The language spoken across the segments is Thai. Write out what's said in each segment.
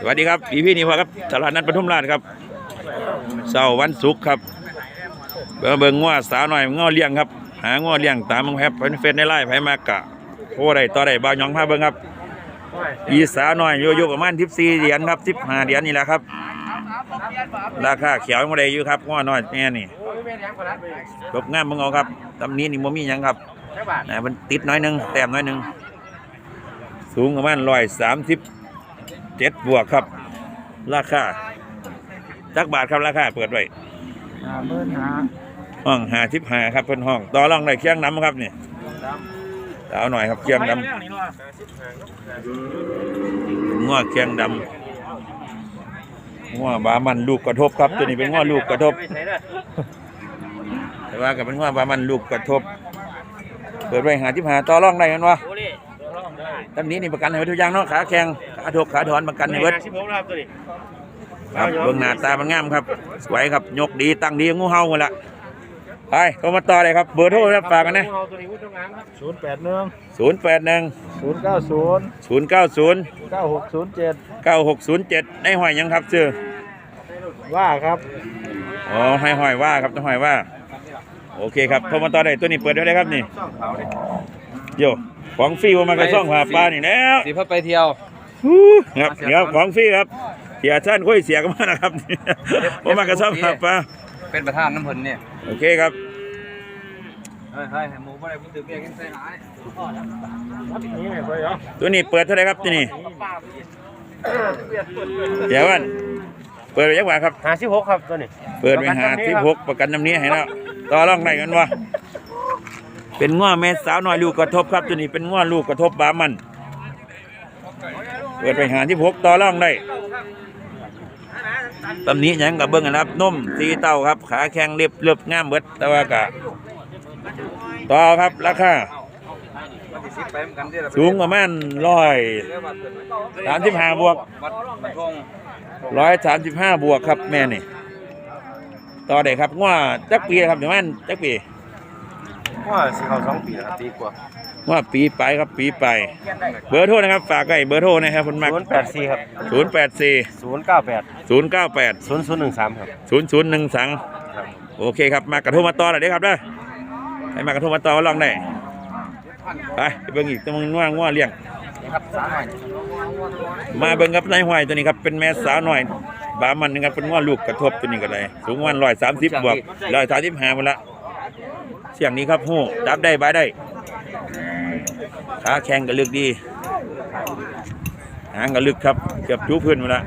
สวัสดีครับพี่พี่นี่พอครับตลาดนัดปทุมราชครับเสาร์วันศุกร์ครับเบิ่งเบิ่งง้อสาวหน่อยง้อเลี้ยงครับ หาง้อเลี้ยงตามมึงครับเป็นเฟซในไลน์ไผมากะโอ้ได้ต่อได้บ่าวหยองพาเบิ่งครับอีสาวหน่อยโยโย่ประมาณ14เหรียญครับ15เหรียญนี่แหละครับ ราคาเขียวยังบ่ได้อยู่ครับง้อน้อยแน่นี่จบงามมึงเอาครับตำนี้นี่บ่มีหยังครับนะมันติดน้อยหนึงแต้มน้อยหนึงสูงประมาณ130 เจ็ดบวกครับ ราคาจักบาทครับราคาเปิดไว้ห้าหมื่นห้าห้องหาทิพหาครับเพิ่นห้องต่อรองได้เคียงน้ำครับนี่สาวหน่อยครับเคียงดำง้อเคียงดำง้อบามันลูกกระทบครับตัวนี้เป็นง้อลูกกระทบแต่ว่ากับเป็นง้อบามันลูกกระทบ เปิดไว้หาทิพหาต่อรองได้กันวะตำนี้นี่ประกันให้ไว้ทุกอย่างเนาะขาแข็ง ขาทกขาถอนประกันให้เบิดสิบหกครับตัวนี้ครับเบื้องหน้าตามันงามครับสวยครับยกดีตั้งดีงูเห่าหมดละไปโทรมาต่อเลยครับเบอร์โทรครับฝากกันนะเอาตัวนี้วุ้นทำงานครับศูนย์แปดหนึ่งศูนย์แปดหนึ่งศูนย์เก้าศูนย์ศูนย์เก้าศูนย์เก้าหกศูนย์เจ็ดเก้าหกศูนย์เจ็ดในหอยยังครับชื่อว่าครับอ๋อให้หอยว่าครับให้หอยว่า โอเคครับโทรมาต่อได้ตัวนี้เปิดได้เลยครับนี่โยของฟรีว่ามากระซ่องผ่าปลานี่แล้วสิพาไปเที่ยวฮู้ ครับเดี๋ยวของฟรีครับเสียท่านคุยเสียกันมานะครับว่ามากระซ่องผ่าปลาเป็นประธานน้ำเพิ่นเนี่ยโอเคครับเฮ้ยเฮ้ยหมูบ่ได้พูดถึงเรียกกันใส่หลายนี่ไม่ค่อยเหรอตัวนี้เปิดเท่าไหรครับตัวนี้เดี๋ยววันเปิดไปยักว่าครับห้าสิบหกครับตัวนี้ เปิดไปหาที่พกประกันน้ำนี้ให้แล้วต่อรองได้กันวะเป็นง้อแม่สาวน้อยลูกกระทบครับตัวนี้เป็นง้อลูกกระทบบามัน เปิดไปหาที่พกต่อรองได้ตำนี้ยังกับเบิ้งนะครับนุ่มสีเต้าครับ ขาแข็งเรียบเรียบง่ามเบิดแต่ว่ากะต่อครับราคาสูงประมาณร้อยสามสิบห้าบวกร้อยสามสิบห้าบวกครับแม่นี่ต่อได้ครับง้อจักปีครับเดี๋ยวมันจักปีว่าสิเขาสองปีครับปีกว่า ว่าปีไปครับปีไป เบอร์โทรนะครับฝากไว้เบอร์โทรนะครับคุณมักศูนย์แปดสี่ครับศูนย์แปดสี่ศูนย์เก้าแปดศูนย์เก้าแปดศูนย์ศูนย์หนึ่งสามครับศูนย์ศูนย์หนึ่งสังโอเคครับมากระโทรมาต่อหน่อยเด้อครับเด้อให้มากระโทรมาต่อลองได้ไปไปเบิ่งอีกตัวมึงง่วงง่วงเลี้ยงครับสามหน่อยมาเบิ่งครับนายห้อยตัวนี้ครับเป็นแม่สาวหน่อยบามันนะครับเป็นง่วงลูกกระทบตัวนี้ก็เลยสูงวันร้อยสามสิบบวกร้อยสามสิบห้าหมดละเสียงนี้ครับหูจับได้บายได้ ขาแข็งก็ลึกดี หางก็ลึกครับเกือบจูพื้นหมดละ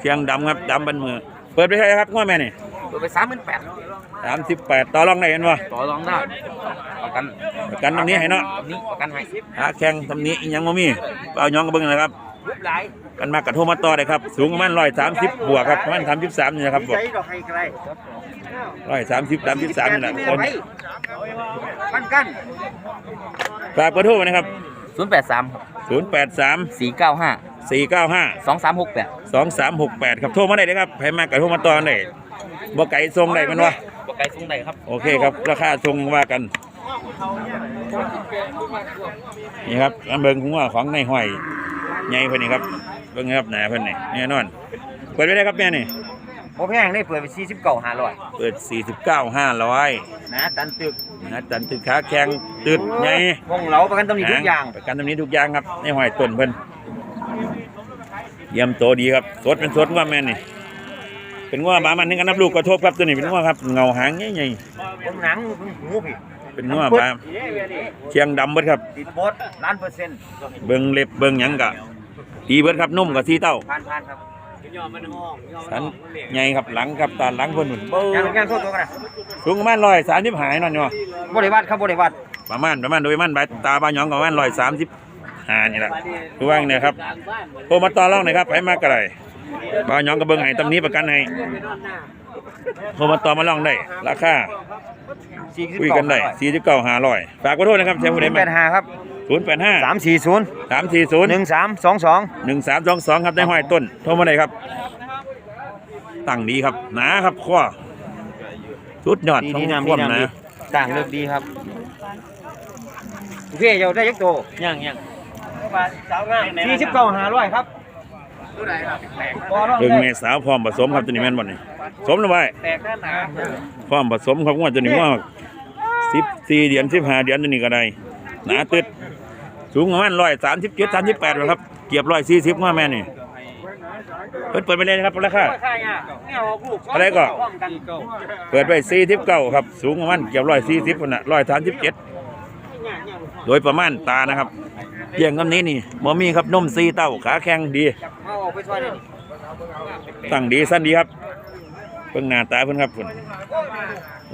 เสียงดำครับดำบันมือ เปิดไปใช่ครับง่วงแม่นี่ตัวไปสามหมื่นแปดสามสิบแปดต่อรองได้กันวะต่อรองได้ประกันประกันตำนี้ให้เนาะนี้ประกันให้ขาแข็งตำนี้อีหยังบ่มีเอาย้องกระเบื้องนะครับ รูปหลายกันมากระโทรมาต่อเลยครับ สูงประมาณร้อยสามสิบบวกครับประมาณสามสิบสามนี่นะครับบอกดอกให้ไกลร้อยสามสิบสามสิบสามนี่แหละคนกันกันฝากเบอร์โทรไว้นะครับศูนย์แปดสามครับศูนย์แปดสามสี่เก้าห้าสี่เก้าห้าสองสามหกแปดสองสามหกแปดครับโทรมาได้เลยครับให้มากระโทรมาต่อได้บ่ไก่ทรงได้แมันวะบ่ไกลส่งได้ครับโอเคครับราคาทรงว่ากันนี่ครับอันเบิงของว่าของในห้อย ใหญ่เพิ่นนี่ครับเบิ่งครับหนาเพิ่นนี่แน่นอนเปิดไว้ได้ครับแม่นี่โมแพงได้เปิดไปสี่สิบเก้าห้าร้อยเปิด 49 500นะตันตึกนะจันตึกขาแข็งตึดใหญ่วงเราประกันตำหนิทุกอย่างประกันตำนี้ทุกอย่างครับในห้อยต้นเพิ่นเยี่ยมโตดีครับสดเป็นสดว่าแม่นี่เป็นว่าบามันนึงกันนับลูกกระทบครับตัวนี้เป็นว่าครับเงาหางใหญ่ผมหนังหูพี่ๆเป็นว่าบาเชียงดำเบิดครับติดโบดล้านเปอร์เซ็นต์เบิ่งเล็บเบิ่งหยังกะ ดีเบิดครับนุ่มกับสีเต้าผ่านผ่านครับสันใหญ่ครับหลังครับตาหลังเพิ่นหนุนเบิ่งานงงานโทษตัวกันนะสูงประมาณร้อยสามสิบหายนั่นเนาะบริวัตครับบริวัตประมาณประมาณโดยมันใบตาบาหยองก็ประมาณร้อยสามสิบห้านี่แหละคือว่าเนี่ยครับโทรมาต่อรองหน่อยครับให้มากกระไรบาหยองก็เบิ่งให้ตำนี้ประกันให้โทรมาต่อมาลองได้ราคาคุยกันได้สี่สิบเก้าห้าร้อยฝากขอโทษนะครับเชฟผู้ใดแปมา ดห้าครับ ศูนย์แปดห้าสามสี่ศูนย์สามสี่ศูนย์หนึ่งสามสองสองหนึ่งสามสองสองครับได้ห้อยต้นโทรมาได้ครับ ตั้งดีครับหนาครับข้อสุดยอดดีท้องดีน้ำคดีวามหน้ำนาดีต่างเลือกดีครับโอเคเดี๋ยวได้ยักโตยังยังสี่สิบเก้าห้าร้อยครับเบิ่งแม่สาวพร้อมผสมครับตัวนี้แม่นบ่นี่สมแล้วไว้แตกแน่หนาพร้อมผสมครับงวดตัวนี้งวด14เดือน15เดือนตัวนี้ก็ได้หนาตึด สูงประมาณ137 38แล้วครับ เกียบ140งวดแม่นี่เปิดเปิดไปเลยนะครับราคาใครอะเนี่ยออกลูกอะไรก่อนป้องกันเก่าเปิดไป49ครับ สูงประมาณเกือบ140พุ่นน่ะ137โดยประมาณตานะครับเยี่ยงคำนี้นี่บ่มีครับนมซีเต้าขาแข็งดีเอาออกไปช่วยเลยตั้งดีสั้นดีครับเพิ่งหน้าตาเพิ่นครับเพิ่น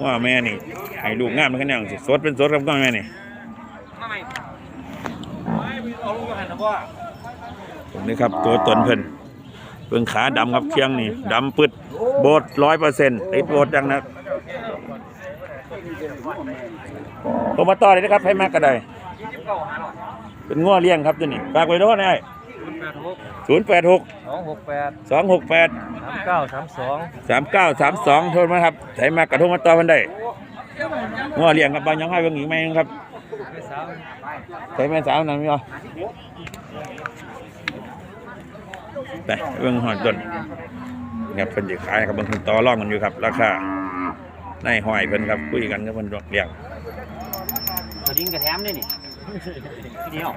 ว่าแม่นี่ให้ลูกงามเหมือนกันแน่สิสดเป็นสดครับก็แม่นี่ นนะพ่อตรงนี้ครับตัวตนเพิ่นเพิ่งขาดำครับเคียงนี่ดำปึดโบดร้อยเปอร์เซ็นต์ติดโบดจังนะโทรมาต่อเลยนะครับให้มากก็ได้ยี่สิบเก้าหาหน่อยเป็นง้อเลี้ยงครับตัวนี้ฝากไว้ด้วยนะศูนย์แปดหกศูนย์แปดหกสองหกแปดสองหกแปดสามเก้าสามสองสามเก้าสามสองโทรมาครับใช้มากกระโทรมาต่อมันได้ง้อเลี้ยงครับบางยังให้เบิ่งอีกไหมครับไม่ สาวใช้แม่สาวนั่นมั้ยอะไปเบิ่งหอดจนครับเพิ่นจะขายครับเบิ่งเพิ่นต่อรองกันอยู่ครับ ราคาในหอยเพิ่นครับคุยกันกับเพิ่นเลี้ยงสดิ้งกระแถมนี่นี่ทีเดียว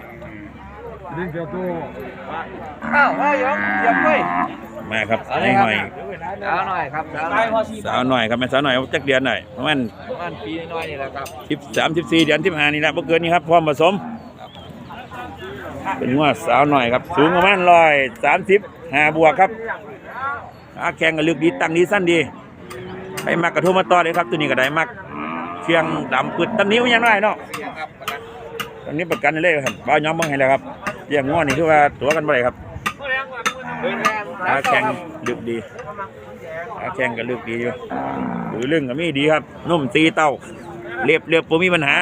อ้าวเอายกเยี่ยมเลยมาครับในหอยสาวหน่อยครับสาวหน่อยพอสี่สาวหน่อยครับแม่สาวหน่อยเอาจักเดือนหน่อยประมาณประมาณปีน้อยๆนี่แหละครับสิบสามสิบสี่เดือนสิบห้านี่แหละบ่เกินนี้ครับพร้อมผสม เป็นว่าสาวหน่อยครับ สูงประมาณร้อยสามสิบห้าบวกครับขาแข็งกับลึกดีตั้งดีสั้นดีให้มักกระโทรมมาต่อเลยครับ ตัวนี้ก็ได้มักเชียงดำปึดตำนี้มันยังน้เนาะตำนี้ประกันเลยครับบ้าย้อมบ้างให้แล้วครับเลี้ยงง้อนี่คือว่าตัวกันบ่ไปครับขาแข็งลึกดีขาแข็งกับลึกดีอยู่หรือเรื่องก็มีดีครับ นุ่มตีเต้าเรียบเรียบผมมีปัญหา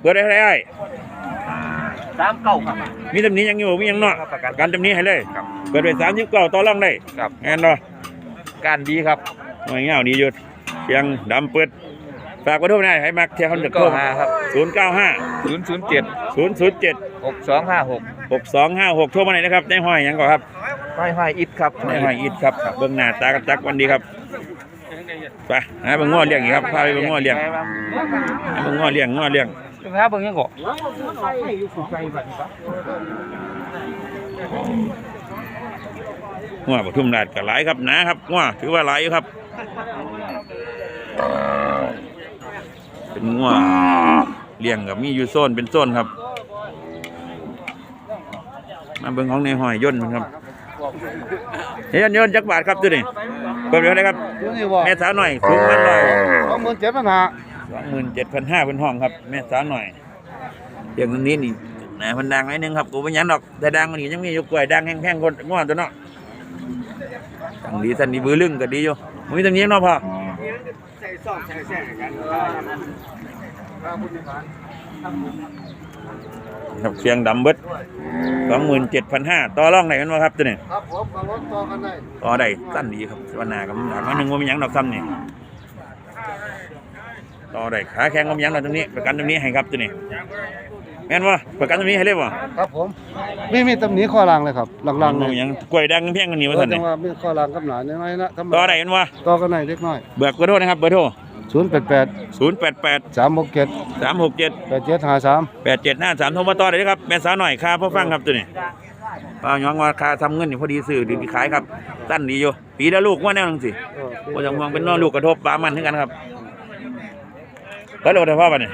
เพื่อได้ได้ สามเก้าครับ มีตำหนี้ยังอยู่มียังเนาะครับประกัน การตำหนี้ให้เลยครับ เปิดไปสามสิบเก้าต่อรองได้ครับแอนเนาะการดีครับหน่วยเงาดีอยู่เชียงดำเปิดฝากไว้ทุกนายให้มักเที่ยวคนเด็กก็หาครับ ศูนย์เก้าห้าศูนย์ศูนย์เจ็ดศูนย์ศูนย์เจ็ดหกสองห้าหกหกสองห้าหกโทรมาหน่อยนะครับในห้อยหยังก่อนครับห้อยห้อยอิดครับในห้อยอิดครับเบื้องหน้าตากับจักวันดีครับไปหาเบิ่งง้อเลี้ยงอีกครับพาไปเบิ่งง้อเลี้ยงหาเบิ่งง้อเลี้ยงง้อเลี้ยง ลูกค้าเบิ่งยังก่อง้อปทุมราชก็หลายครับหนะครับง้อถือว่าหลายอยู่ครับ เป็นง้อเลี้ยงกับมีอยู่โซนเป็นโซนครับ มาเบิ่งของในหอยย่นมันครับเฮ้ยย่นจักบาทครับตัวนี้เปิดไปเท่าไหร่ครับนี่บ่แม่สาวหน่อยสูงมันหน่อยสองหมื่นเจ็ดพันห้า สองหมื่นเจ็ดพันห้าเป็นห้องครับ แม่สาวหน่อยเรื่องนี้นี่แหนพันดังนิดนึงครับกูไม่ยันดอกแต่ดังกว่านี้ยังมีอยู่กล้วยดังแห้งๆคนง้อตัวเนาะตั้งดีสันดีบือลึงก็ดีอยู่มึงมีตรงนี้เนาะพ่อใส่ซองใส่แซ่กันครับเสียงดำเบิดสองหมื่นเจ็ดพันห้าต่อรองไหนกันวะครับตัวนี้ครับผมกับรถต่อกันได้ต่อได้สั้นดีครับวันหนากับหลังมาหนึ่งว่ามีหยังดอกซ้ำนี่ ต่อได้ขาแข็งว่ามีหยังดอกตรงนี้ประกันตรงนี้ให้ครับตัวนี้แม่นวะประกันตรงนี้ให้เลยบ่ครับผมมีมีตำหนิข้อรางเลยครับหลังๆเลเลยยังกล้วยดังเพียงกันนี่ว่าเออท่านจันี่งว่ามีข้อรางกับหนาน้อยๆนะธรรมดาต่อได้เห็นวะต่อกันได้เล็กน้อยเบิกเบอร์โทรนะครับเบอร์โทรศูนย์แปดแปดศูนย์แปดแปดสามหกเจ็ดสามหกเจ็ดแปดเจ็ดห้าสามแปดเจ็ดห้าสามโทรมาต่อได้เลยครับแม่สาวหน่อยค่าพ่อฟังครับตัวนี้ป้าย้องว่าค่าทำเงินนี่พอดีซื้อดีขายครับสั้นดีอยู่ปีละลูกว่าแน่นอนสิพอจังหวงเป็นน้องลูกกระทบปลามันทั้งกันครับ เบิร์ดโลดพ่อป่ะเนี่ย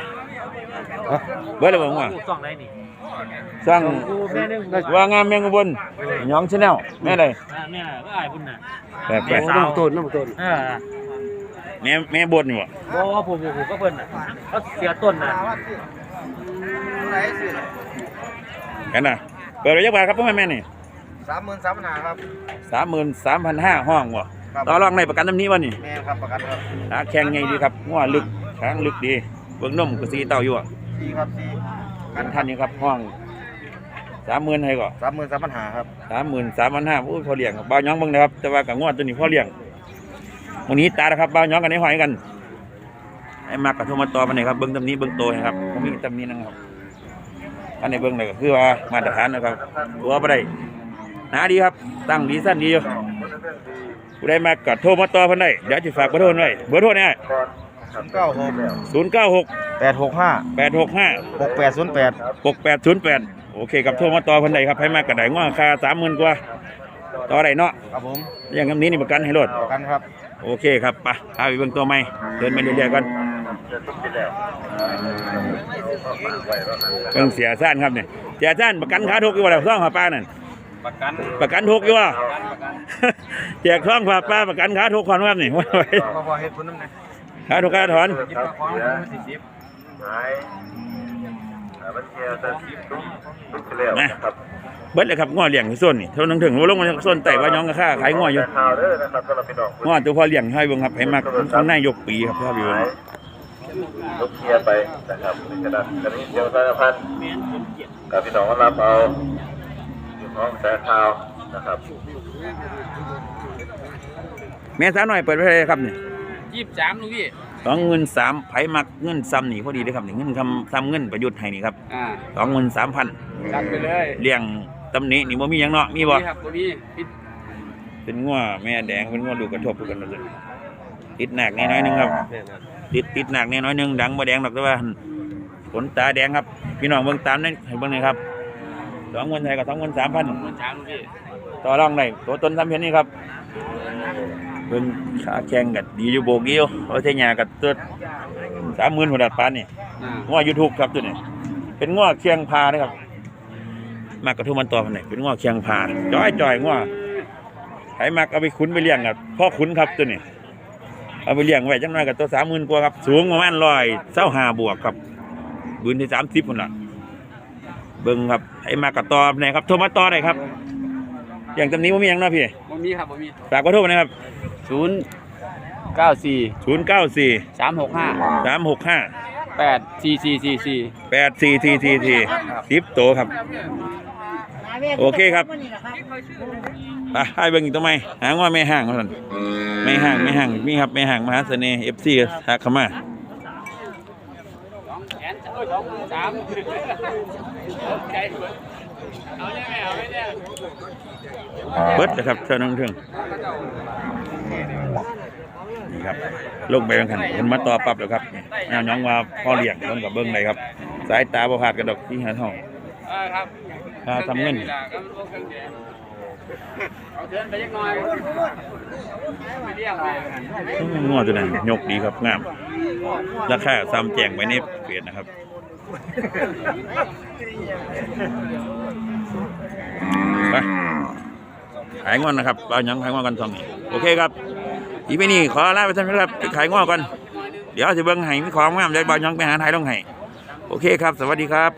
เบิร์ดโลดว่าลูกซองได้นี่สร้างกูแม่นึงว่างามแมงกะบนหยองชาแนลแม่เลยแม่ก็อายพุ่นน่ะแปดแปดโอ้น้ำต้นน้ำต้นเออแม่แม่บนนี่บ่บ่ว่าผมผมก็เพิ่นน่ะเขาเสียต้นน่ะกันนะเปิดไว้ยักบาทครับพ่อแม่แม่นี่สามหมื่นสามพันห้าครับสามหมื่นสามพันห้าห้องบ่ครับต่อรองในประกันตำนี้วะนี่แม่ครับประกันครับขาแข็งไงดีครับง้อลึก ช้างลึกดีเบื้องนมก็สีเต้าอยู่อะดีครับดีกันท่านนี้ครับห้องสามหมื่นให้ก่อนสามหมื่นสามพันห้าครับสามหมื่นสามพันห้าอุ้ยพอเลี้ยงครับบ้าวย้องเบิ่งนะครับแต่ว่ากับงวดตัวนี้พอเลี้ยงวันนี้ตานะครับบ้าวย้องกันในหอยกันไอ้มากกับโทรมาต่อมาหน่อยครับเบิ้งตำนี้เบิ้งโตนะครับผมมีตำนี้นะครับอันในเบิ้งเลยก็คือว่ามาตรฐานนะครับตัวบ่ได้หนาดีครับตั้งดีสั้นดีอยู่ผู้ใดมากัดโทรมาต่อเพิ่นได้เดี๋ยวจะฝากเบอร์โทรไว้เบอร์โทรเนี่ย เก้าหกศูนย์เก้าหกแปดหกห้าแปดหกห้าหกแปดศูนย์แปดหกแปดศูนย์แปดโอเคครับโทรมาต่อเพิ่นได้ครับให้มากระไดง้อค่าสามหมื่นกว่า ต่อได้เนาะครับผมอย่างคำนี้นี่ประกันให้รถประกันครับ โอเคครับไปพาไปเบิ่งตัวใหม่เดินไปเรื่อยๆกันเบิ่งเสียซ่านครับเนี่ยเสียซ่านประกันขาทุกอยู่ว่าแล้วซ่องหาป้านั่นประกันประกันทุกอยู่ว่าแจกท่องผ่าป้าประกันขาทุกคนครับนี่ว่าไว้พอพอเฮ็ดพุ่นน้ำไงขาทุก ขาถอนกินปลาของมันสี่สิบนะเบิดเลยครับง้อเลี้ยงที่ส้นนี่เท่านั้นถึงว่าลงมาส้นไต่ว่าย้องกับข้าขายง้ออยู่ง้อตัวพอเลี้ยงให้เบิ่งครับให้มากข้างในยกปีครับพ่อพี่เบิ่งยกเคลียร์ไปนะครับเป็นกระดาษกระดิ่งเดียวสารพันกับพี่น้องก็รับเอาอยู่น้องแต่ข่าวนะครับ แม่สาวหน่อยเปิดไว้เลยครับนี่ยี่ สิบสามลูกพี่ สองเงินสามไผมักเงินซ้ำนี่พอดีเลยครับนี่เงินคำซ้ำเงินประยุทธ์ให้นี่ครับอ่าสองเงินสามพันจัดไปเลยเลี้ยงตำหนินี่บ่มีหยังเนาะมีบ่ครับบ่มีปิดเป็นงัวแม่แดงเป็นงัวลูกกระทบกันนั่นเลยติดหนักแน่น้อยหนึงครับ ติดติดหนักแน่น้อยหนึงดังบ่แดงหรอกแต่ว่าขนตาแดงครับ พี่น้องเบิ่งตามนี่ให้เบิ่งหน่อยครับสองเงินไทยกับสองเงินสามพันมันช้างลูกพี่ต่อรองได้ตัวตนทำเพียงนี้ครับ เบิ่งขาแข้งกัดีอยู่โบกเดียวเอาใช้หญ้ากับตัวสามหมื่นหัวดัดปานนี่อ่าง้อยูทูบครับตัวนี้เป็นง้อเคียงพานะครับ มากกระทุ่มมันต่อมันไหนเป็นง้อเคียงพาจ้อยจ่อยง้อไผมักเอาไปคุ้นไปเลี้ยงกับพ่อคุ้นครับตัวนี้เอาไปเลี้ยงไว้จังน้อยกับตัวสามหมื่นกว่าครับสูงประมาณร้อยเส้าหาบวกครับบืนที่สามสิบคนละเบิ่งครับไผมากกับต่อไหนครับโทรมาต่อได้ครับ อย่างตำนี้ว่ามีอย่างเนาะพี่บ่มีครับบ่มีฝากขอโทษนะครับ ศูนย์เก้าสี่ศูนย์เก้าสี่สามหกห้าสามหกห้าแปดสี่สี่สี่สี่แปดสี่สี่สี่สี่สิบโตวครับ โอเคครับไปให้เบิ่งอีกตัวไหมหางว่าไม่ห่างเท่านั้นไม่ห่างไม่ห่างมีครับไม่ห่างมหาเสน่ห์เอฟซีทักเข้ามาส องแขนโอ้ยสองมื่นสามใจเบิดเอาเนี่ยไม่เอาไม่เนี่ยเบิดนะครับเท่านั้นถึงนี่ครับลงไปบางขันมันมาต่อปรับแล้วครับแนวน้องว่าพ่อเลี้ยงเบิ่งกับเบิ่งเลยครับ สายตาบ่พลาดกระดกที่หาทองเออครับค่าทำเงิน เอาเทินไปยักหน่อยไม่เรียกไปงอตัวนั้นยกดีครับงามราคาซ้ำแจงไว้ในเฟซนะครับไปขายงอนนะครับเอาหยังขายงอนกันสองนี่โอเคครับ อีพีนี้ขอลาไปท่านครับไปขายงอนกันเดี๋ยวจะเบิ่งให้มีของงามเดี๋ยวบ่าวยังไปหาไทยลงให้โอเคครับ สวัสดีครับ